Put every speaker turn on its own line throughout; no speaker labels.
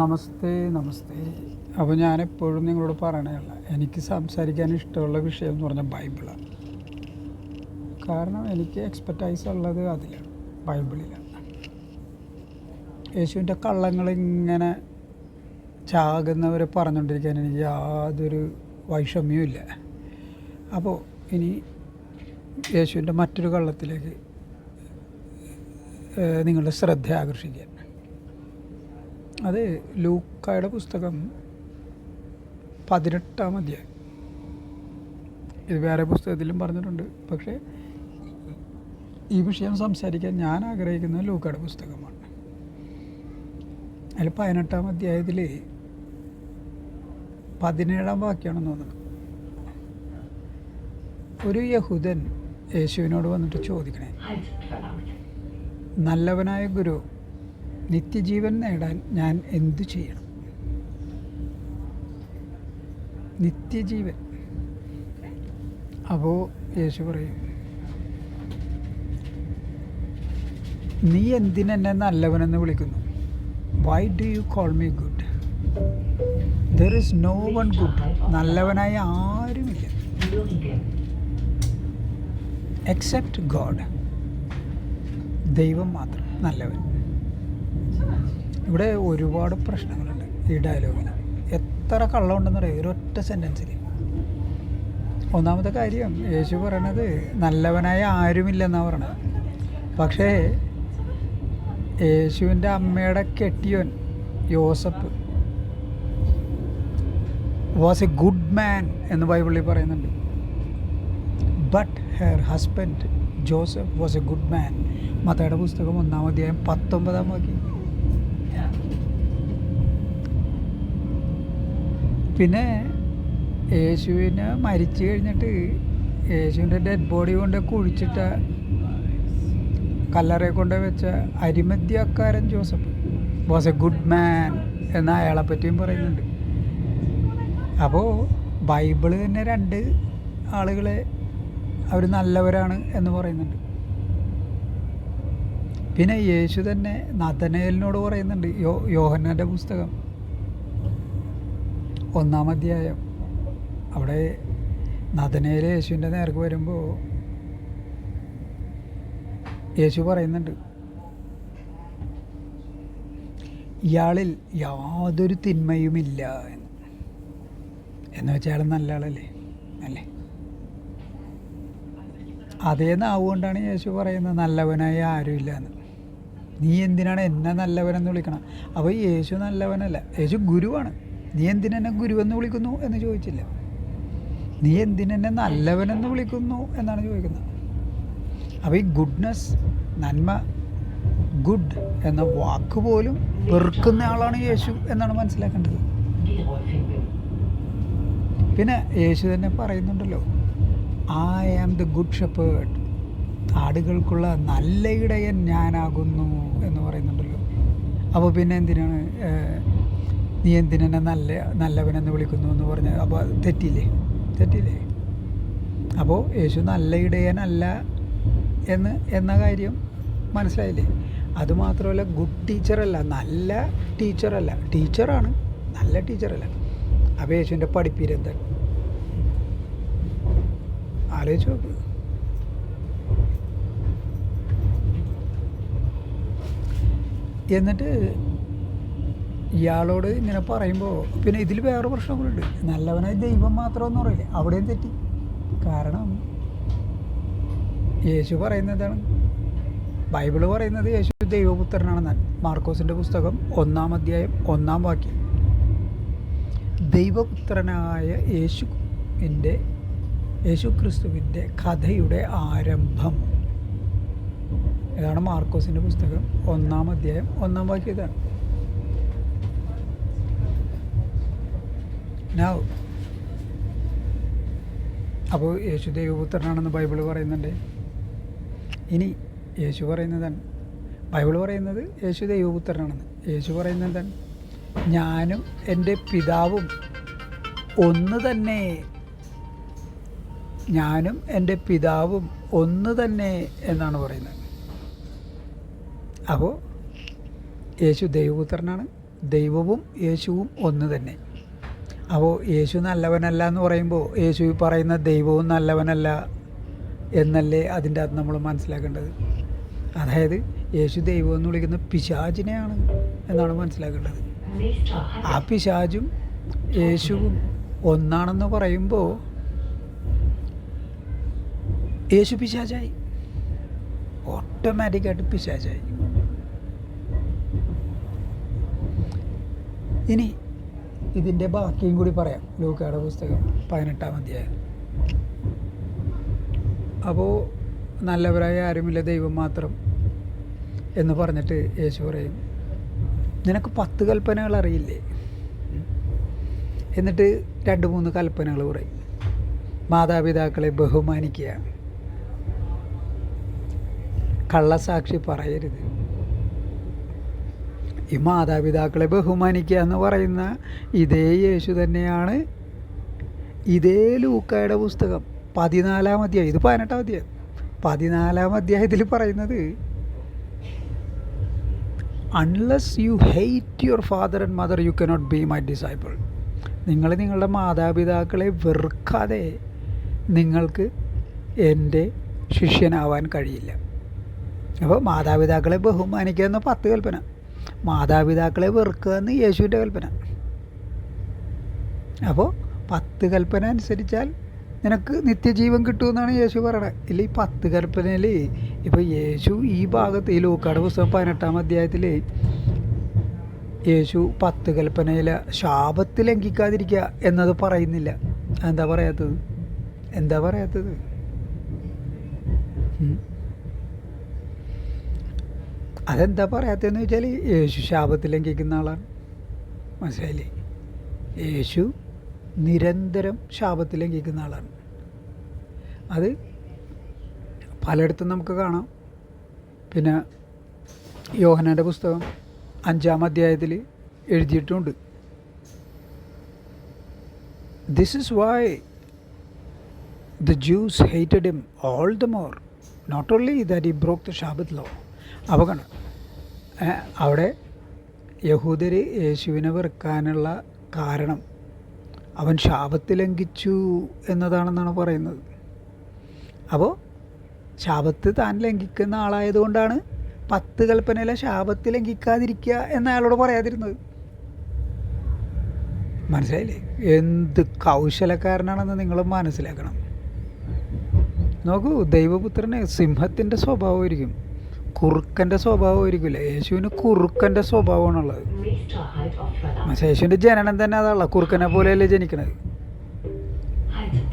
നമസ്തേ നമസ്തേ. അപ്പോൾ ഞാനെപ്പോഴും നിങ്ങളോട് പറയണതല്ല എനിക്ക് സംസാരിക്കാൻ ഇഷ്ടമുള്ള വിഷയം എന്ന് പറഞ്ഞാൽ ബൈബിളാണ് കാരണം എനിക്ക് എക്സ്പെർട്ടൈസ് ഉള്ളത് അതിലാണ് ബൈബിളിലാണ്. യേശുവിന്റെ കള്ളങ്ങൾ ഇങ്ങനെ ചാകുന്നവരെ പറഞ്ഞുകൊണ്ടിരിക്കാൻ എനിക്ക് യാതൊരു വൈഷമ്യവും ഇല്ല. അപ്പോൾ ഇനി യേശുവിന്റെ മറ്റൊരു കള്ളത്തിലേക്ക് നിങ്ങളുടെ ശ്രദ്ധ ആകർഷിക്കാൻ. അത് ലൂക്കായുടെ പുസ്തകം പതിനെട്ടാം അധ്യായം. ഇത് വേറെ പുസ്തകത്തിലും പറഞ്ഞിട്ടുണ്ട്. പക്ഷേ ഈ വിഷയം സംസാരിക്കാൻ ഞാൻ ആഗ്രഹിക്കുന്നത് ലൂക്കയുടെ പുസ്തകമാണ്. അതിൽ പതിനെട്ടാം അധ്യായത്തിൽ പതിനേഴാം വാക്യമാണെന്ന് തോന്നുന്നു ഒരു യഹൂദൻ യേശുവിനോട് വന്നിട്ട് ചോദിക്കണേ നല്ലവനായ ഗുരു നിത്യജീവൻ നേടാൻ ഞാൻ എന്തു ചെയ്യണം? നിത്യജീവൻ. അപ്പോൾ യേശു പറയും നീ എന്തിനെന്നെ നല്ലവനെന്ന് വിളിക്കുന്നു? Why do you call me good there is no one good നല്ലവനായ ആരുമില്ല. എക്സെപ്റ്റ് ഗോഡ് ദൈവം മാത്രം നല്ലവൻ. ഇവിടെ ഒരുപാട് പ്രശ്നങ്ങളുണ്ട് ഈ ഡയലോഗിൽ എത്ര കള്ളമുണ്ടെന്നറിയാം? ഒരൊറ്റ സെന്റൻസിൽ ഒന്നാമത്തെ കാര്യം യേശു പറയണത് നല്ലവനായ ആരുമില്ലെന്നാണ് പറയണത്. പക്ഷേ യേശുവിന്റെ അമ്മയുടെ കെട്ടിയോൻ Yosef was a good man എന്ന് ബൈബിളിൽ പറയുന്നുണ്ട്. But her husband Joseph was a good man മത്തയുടെ പുസ്തകം ഒന്നാം അധ്യായം പത്തൊമ്പതാം വാക്യം. പിന്നെ യേശുവിനെ മരിച്ചു കഴിഞ്ഞിട്ട് യേശുവിന്റെ ഡെഡ് ബോഡി കൊണ്ട് കുഴിച്ചിട്ട കല്ലറയെ കൊണ്ട് വെച്ച അരിമദ്യക്കാരൻ Joseph was a good man എന്ന അയാളെ പറ്റിയും പറയുന്നുണ്ട്. അപ്പോൾ ബൈബിൾ തന്നെ രണ്ട് ആളുകളെ അവർ നല്ലവരാണ് എന്ന് പറയുന്നുണ്ട്. പിന്നെ യേശു തന്നെ നദനയലിനോട് പറയുന്നുണ്ട് യോ യോഹന്നാന്റെ പുസ്തകം. ഒന്നാം അധ്യായം അവിടെ നദനയിലെ യേശുവിന്റെ നേർക്ക് വരുമ്പോൾ യേശു പറയുന്നുണ്ട് ഇയാളിൽ യാതൊരു തിന്മയുമില്ല എന്ന്. എന്ന് വെച്ചാൽ നല്ല ആളല്ലേ? അല്ലേ? അതേ നാവുകൊണ്ടാണ് യേശു പറയുന്നത് നല്ലവനായ ആരുമില്ല എന്ന്. നീ എന്തിനാണ് എന്നെ നല്ലവനെന്ന് വിളിക്കണം? അപ്പോൾ യേശു നല്ലവനല്ല യേശു ഗുരുവാണ്. നീ എന്തിനെന്നെ ഗുരുവെന്ന് വിളിക്കുന്നു എന്ന് ചോദിച്ചില്ല. നീ എന്തിനെന്നെ നല്ലവനെന്ന് വിളിക്കുന്നു എന്നാണ് ചോദിക്കുന്നത്. അപ്പോൾ ഈ ഗുഡ്നെസ് നന്മ ഗുഡ് എന്ന വാക്ക് പോലും വെറുക്കുന്ന ആളാണ് യേശു എന്നാണ് മനസ്സിലാക്കേണ്ടത്. പിന്നെ യേശു തന്നെ പറയുന്നുണ്ടല്ലോ I am the good shepherd ആടുകൾക്കുള്ള നല്ല ഇടയൻ ഞാനാകുന്നു എന്ന് പറയുന്നുണ്ടല്ലോ. അപ്പോൾ പിന്നെ എന്തിനാണ് നീ എന്തിനെന്നെ നല്ല നല്ലവനെന്ന് വിളിക്കുന്നു എന്ന് പറഞ്ഞ് അപ്പോൾ അത് തെറ്റില്ലേ? തെറ്റില്ലേ? അപ്പോൾ യേശു നല്ല ഇടയനല്ല എന്ന് എന്ന കാര്യം മനസ്സിലായില്ലേ? അതുമാത്രമല്ല ഗുഡ് ടീച്ചറല്ല നല്ല ടീച്ചറല്ല ടീച്ചറാണ് നല്ല ടീച്ചറല്ല അപ്പോൾ യേശുവിന്റെ പഠിപ്പീരെന്താണ് ആലോചിച്ച് നോക്ക്. എന്നിട്ട് ഇയാളോട് ഇങ്ങനെ പറയുമ്പോൾ പിന്നെ ഇതിൽ വേറെ പ്രശ്നങ്ങളുണ്ട് നല്ലവനായ ദൈവം മാത്രമെന്ന് പറയില്ലേ. അവിടെയും തെറ്റി. കാരണം യേശു പറയുന്നത് എന്താണ്? ബൈബിൾ പറയുന്നത് യേശു ദൈവപുത്രനാണെന്നാണ്. മാർക്കോസിന്റെ പുസ്തകം ഒന്നാം അധ്യായം ഒന്നാം വാക്യം. ദൈവപുത്രനായ യേശുവിന്റെ യേശു ക്രിസ്തുവിന്റെ കഥയുടെ ആരംഭം. ഇതാണ് മാർക്കോസിന്റെ പുസ്തകം ഒന്നാം അധ്യായം ഒന്നാം വാക്യം ഇതാണ്. Now, അപ്പോൾ യേശു ദൈവപുത്രനാണെന്ന് ബൈബിൾ പറയുന്നുണ്ട്. ഇനി യേശു പറയുന്നതാണ് ബൈബിൾ പറയുന്നത് യേശു ദൈവപുത്രനാണെന്ന്. യേശു പറയുന്നത് എന്താണ്? ഞാനും എന്റെ പിതാവും ഒന്ന് തന്നെ. ഞാനും എന്റെ പിതാവും ഒന്ന് തന്നെ എന്നാണ് പറയുന്നത്. അപ്പോൾ യേശു ദൈവപുത്രനാണ്. ദൈവവും യേശുവും ഒന്ന് തന്നെ. അപ്പോൾ യേശു നല്ലവനല്ല എന്ന് പറയുമ്പോൾ യേശു പറയുന്ന ദൈവവും നല്ലവനല്ല എന്നല്ലേ അതിന്റെ അകത്ത് നമ്മൾ മനസ്സിലാക്കേണ്ടത്. അതായത് യേശു ദൈവം എന്ന് വിളിക്കുന്ന പിശാചിനെയാണ് എന്നാണ് മനസ്സിലാക്കേണ്ടത്. ആ പിശാചും യേശുവും ഒന്നാണെന്ന് പറയുമ്പോൾ യേശു പിശാചായി. ഓട്ടോമാറ്റിക്കായിട്ട് പിശാചായി. ഇനി ഇതിന്റെ ബാക്കിയും കൂടി പറയാം. ലൂക്കയുടെ പുസ്തകം പതിനെട്ടാം അധ്യായം. അപ്പോൾ നല്ലവരായ ആരുമില്ല ദൈവം മാത്രം എന്ന് പറഞ്ഞിട്ട് യേശു പറയും. നിനക്ക് പത്ത് കൽപ്പനകൾ അറിയില്ലേ? എന്നിട്ട് രണ്ട് മൂന്ന് കൽപ്പനകൾ പറയും. മാതാപിതാക്കളെ ബഹുമാനിക്കുക. കള്ളസാക്ഷി പറയരുത്. ഈ മാതാപിതാക്കളെ ബഹുമാനിക്കുക എന്ന് പറയുന്ന ഇതേ യേശു തന്നെയാണ്. ഇതേ ലൂക്കായുടെ പുസ്തകം പതിനാലാം അധ്യായം ഇത് പതിനെട്ടാം അധ്യായം. പതിനാലാം അധ്യായത്തിൽ പറയുന്നത് unless you hate your father and mother you cannot be my disciple നിങ്ങൾ നിങ്ങളുടെ മാതാപിതാക്കളെ വെറുക്കാതെ നിങ്ങൾക്ക് എന്റെ ശിഷ്യനാവാൻ കഴിയില്ല. അപ്പോൾ മാതാപിതാക്കളെ ബഹുമാനിക്കുക എന്ന പത്ത് കൽപ്പന. മാതാപിതാക്കളെ വെറുക്കുക എന്ന് യേശുവിന്റെ കൽപ്പന. അപ്പോൾ പത്ത് കൽപ്പന അനുസരിച്ചാൽ നിനക്ക് നിത്യജീവൻ കിട്ടുമെന്നാണ് യേശു പറയണത്. ഇല്ല ഈ പത്ത് കൽപ്പനയിൽ ഇപ്പോൾ യേശു ഈ ഭാഗത്ത് ഈ ലൂക്കാട് പുസ്തകം പതിനെട്ടാം അധ്യായത്തിൽ യേശു പത്ത് കൽപ്പനയിൽ ശാപത്ത് ലംഘിക്കാതിരിക്കുക എന്നത് പറയുന്നില്ല. എന്താ പറയാത്തത്? എന്താ പറയാത്തത്. അതെന്താ പറയാത്തതെന്ന് വെച്ചാൽ യേശു ശാപത്തിൽ ലംഘിക്കുന്ന ആളാണ്. മനസ്സിലായില്ലേ? യേശു നിരന്തരം ശാപത്തിൽ ലംഘിക്കുന്ന ആളാണ്. അത് പലയിടത്തും നമുക്ക് കാണാം. പിന്നെ യോഹനാന്റെ പുസ്തകം അഞ്ചാം അധ്യായത്തിൽ എഴുതിയിട്ടുണ്ട്. This is why the Jews hated him all the more not only that he broke the Shabbat law അപ്പോൾ അവിടെ യഹൂദർ യേശുവിനെ വെറുക്കാനുള്ള കാരണം അവൻ ശാപത്ത് ലംഘിച്ചു എന്നതാണെന്നാണ് പറയുന്നത്. അപ്പോൾ ശാപത്ത് താൻ ലംഘിക്കുന്ന ആളായതുകൊണ്ടാണ് പത്ത് കൽപ്പനയിലെ ശാപത്ത് ലംഘിക്കാതിരിക്കുക എന്ന അയാളോട് പറയാതിരുന്നത്. മനസ്സിലായില്ലേ? എന്ത് കൗശലക്കാരനാണെന്ന് നിങ്ങൾ മനസ്സിലാക്കണം. നോക്കൂ ദൈവപുത്രന് സിംഹത്തിന്റെ സ്വഭാവമായിരിക്കും. കുറുക്കന്റെ സ്വഭാവം സ്വഭാവമായിരിക്കില്ല? യേശുവിന് കുറുക്കന്റെ സ്വഭാവമാണുള്ളത്. പക്ഷേ യേശുവിന്റെ ജനനം തന്നെ അതാണല്ലോ കുറുക്കനെ പോലെയല്ലേ ജനിക്കണത്.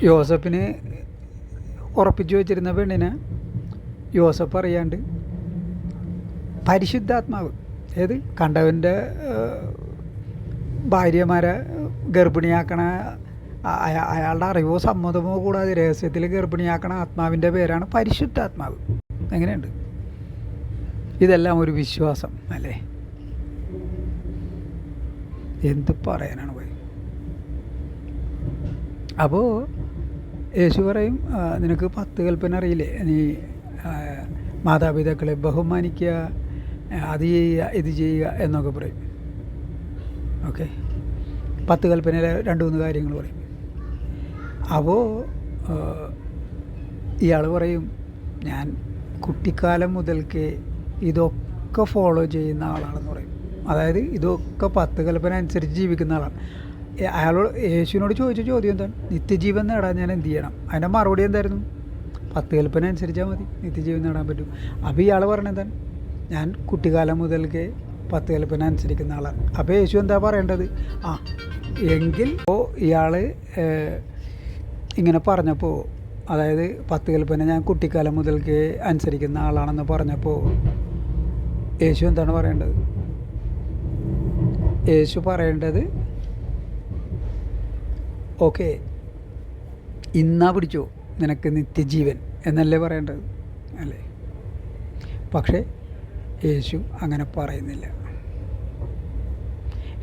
യോസഫിന് ഉറപ്പിച്ചു വെച്ചിരുന്ന പെണ്ണിനെ യോസഫ് അറിയാണ്ട് പരിശുദ്ധാത്മാവ് ഏത്? കണ്ടവന്റെ ഭാര്യമാരെ ഗർഭിണിയാക്കണ അയാളുടെ അറിവോ സമ്മതമോ കൂടാതെ രഹസ്യത്തിൽ ഗർഭിണിയാക്കണ ആത്മാവിന്റെ പേരാണ് പരിശുദ്ധാത്മാവ്. എങ്ങനെയുണ്ട്? ഇതെല്ലാം ഒരു വിശ്വാസം അല്ലേ? എന്ത് പറയാനാണ് പോയി? അപ്പോൾ യേശു പറയും നിനക്ക് പത്ത് കൽപ്പന അറിയില്ലേ? നീ മാതാപിതാക്കളെ ബഹുമാനിക്കുക അത് ചെയ്യുക ഇത് ചെയ്യുക എന്നൊക്കെ പറയും. ഓക്കെ? പത്ത് കൽപ്പനയിലെ രണ്ട് മൂന്ന് കാര്യങ്ങൾ പറയും. അപ്പോൾ ഇയാൾ പറയും ഞാൻ കുട്ടിക്കാലം മുതൽക്കേ ഇതൊക്കെ ഫോളോ ചെയ്യുന്ന ആളാണെന്ന് പറയും. അതായത് ഇതൊക്കെ പത്ത് കൽപ്പന അനുസരിച്ച് ജീവിക്കുന്ന ആളാണ്. അയാളോട് യേശുവിനോട് ചോദിച്ച ചോദ്യം എന്താണ്? നിത്യജീവൻ നേടാൻ ഞാൻ എന്ത് ചെയ്യണം? അതിന്റെ മറുപടി എന്തായിരുന്നു? പത്ത് കൽപ്പന അനുസരിച്ചാൽ മതി. നിത്യജീവൻ നേടാൻ പറ്റും. അപ്പോൾ ഇയാൾ പറഞ്ഞത് എന്താണ്? ഞാൻ കുട്ടിക്കാലം മുതൽക്കേ പത്ത് കൽപ്പന അനുസരിക്കുന്ന ആളാണ്. അപ്പോൾ യേശു എന്താ പറയേണ്ടത്? ആ എങ്കിൽ ഇപ്പോൾ ഇയാൾ ഇങ്ങനെ പറഞ്ഞപ്പോൾ അതായത് പത്ത് കൽപ്പന ഞാൻ കുട്ടിക്കാലം മുതൽക്കേ അനുസരിക്കുന്ന ആളാണെന്ന് പറഞ്ഞപ്പോൾ യേശു എന്താണ് പറയേണ്ടത്? യേശു പറയേണ്ടത് ഓക്കെ ഇന്നാ പിടിച്ചോ നിനക്ക് നിത്യജീവൻ എന്നല്ലേ പറയേണ്ടത്? അല്ലേ? പക്ഷേ യേശു അങ്ങനെ പറയുന്നില്ല.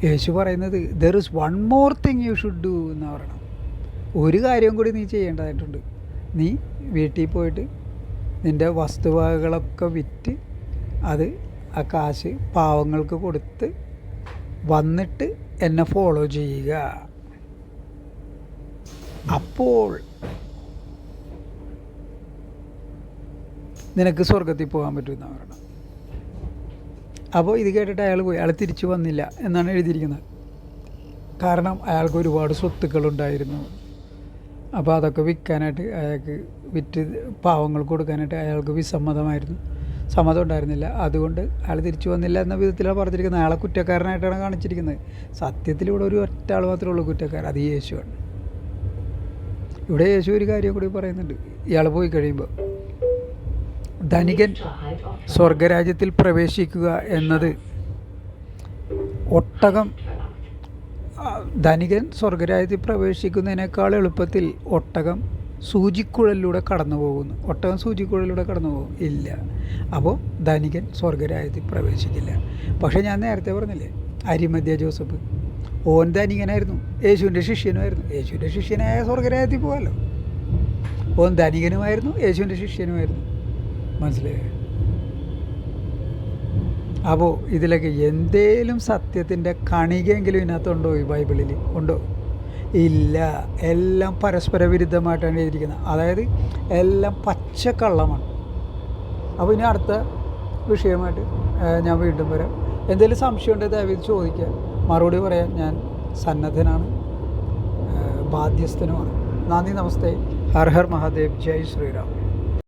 യേശു പറയുന്നത് there is one more thing you should do എന്ന് പറയണം. ഒരു കാര്യം കൂടി നീ ചെയ്യേണ്ടതായിട്ടുണ്ട്. നീ വീട്ടിൽ പോയിട്ട് നിന്റെ വസ്തുവകകളൊക്കെ വിറ്റ് അത് ആ കാശ് പാവങ്ങൾക്ക് കൊടുത്ത് വന്നിട്ട് എന്നെ ഫോളോ ചെയ്യുക. അപ്പോൾ നിനക്ക് സ്വർഗത്തിൽ പോകാൻ പറ്റുമെന്ന് പറയണം അപ്പോൾ ഇത് കേട്ടിട്ട് അയാൾ പോയി. അയാൾ തിരിച്ചു വന്നില്ല എന്നാണ് എഴുതിയിരിക്കുന്നത്. കാരണം അയാൾക്ക് ഒരുപാട് സ്വത്തുക്കളുണ്ടായിരുന്നു. അപ്പോൾ അതൊക്കെ വിൽക്കാനായിട്ട് അയാൾക്ക് വിറ്റ് പാവങ്ങൾ കൊടുക്കാനായിട്ട് അയാൾക്ക് വിസമ്മതമായിരുന്നു. സമ്മതം ഉണ്ടായിരുന്നില്ല. അതുകൊണ്ട് അയാൾ തിരിച്ചു വന്നില്ല എന്ന വിധത്തിലാണ് പറഞ്ഞിരിക്കുന്നത്. അയാളെ കുറ്റക്കാരനായിട്ടാണ് കാണിച്ചിരിക്കുന്നത്. സത്യത്തിൽ ഇവിടെ ഒരു ഒറ്റ ആൾ മാത്രമേ ഉള്ളൂ കുറ്റക്കാരൻ. അത് യേശുവാണ്. ഇവിടെ യേശു ഒരു കാര്യം കൂടി പറയുന്നുണ്ട്. ഇയാൾ പോയി കഴിയുമ്പോൾ ധനികൻ സ്വർഗരാജ്യത്തിൽ പ്രവേശിക്കുക എന്നത് ഒട്ടകം ധനികൻ സ്വർഗരാജ്യത്തിൽ പ്രവേശിക്കുന്നതിനേക്കാൾ എളുപ്പത്തിൽ ഒട്ടകം സൂചിക്കുഴലിലൂടെ കടന്നു പോകുന്നു. ഒട്ടകം സൂചിക്കുഴലിലൂടെ കടന്നു പോകും. ഇല്ല. അപ്പോൾ ധനികൻ സ്വർഗരാജ്യത്തിൽ പ്രവേശിക്കില്ല. പക്ഷേ ഞാൻ നേരത്തെ പറഞ്ഞില്ലേ അരിമധ്യ ജോസഫ് ഓൻ ധനികനായിരുന്നു യേശുവിന്റെ ശിഷ്യനുമായിരുന്നു. യേശുവിന്റെ ശിഷ്യനായ സ്വർഗരാജ്യത്തിൽ പോകാമല്ലോ ഓൻ ധനികനുമായിരുന്നു യേശുവിന്റെ ശിഷ്യനുമായിരുന്നു. മനസ്സിലായോ? അപ്പോൾ ഇതിലൊക്കെ എന്തേലും സത്യത്തിന്റെ കണികയെങ്കിലും ഇതിനകത്തുണ്ടോ ഈ ബൈബിളിൽ ഉണ്ടോ? ഇല്ല. എല്ലാം പരസ്പര വിരുദ്ധമായിട്ടാണ് എഴുതിയിരിക്കുന്നത്. അതായത് എല്ലാം പച്ചക്കള്ളമാണ്. അപ്പോൾ ഇനി അടുത്ത വിഷയമായിട്ട് ഞാൻ വീണ്ടും വരാം. എന്തെങ്കിലും സംശയം ഉണ്ടെങ്കിൽ ദയവ് ചോദിക്കുക. മറുപടി പറയാൻ ഞാൻ സന്നദ്ധനാണ്. ബാധ്യസ്ഥനുമാണ്. നന്ദി നമസ്തേ. ഹർ ഹർ മഹാദേവ്. ജയ് ശ്രീറാം.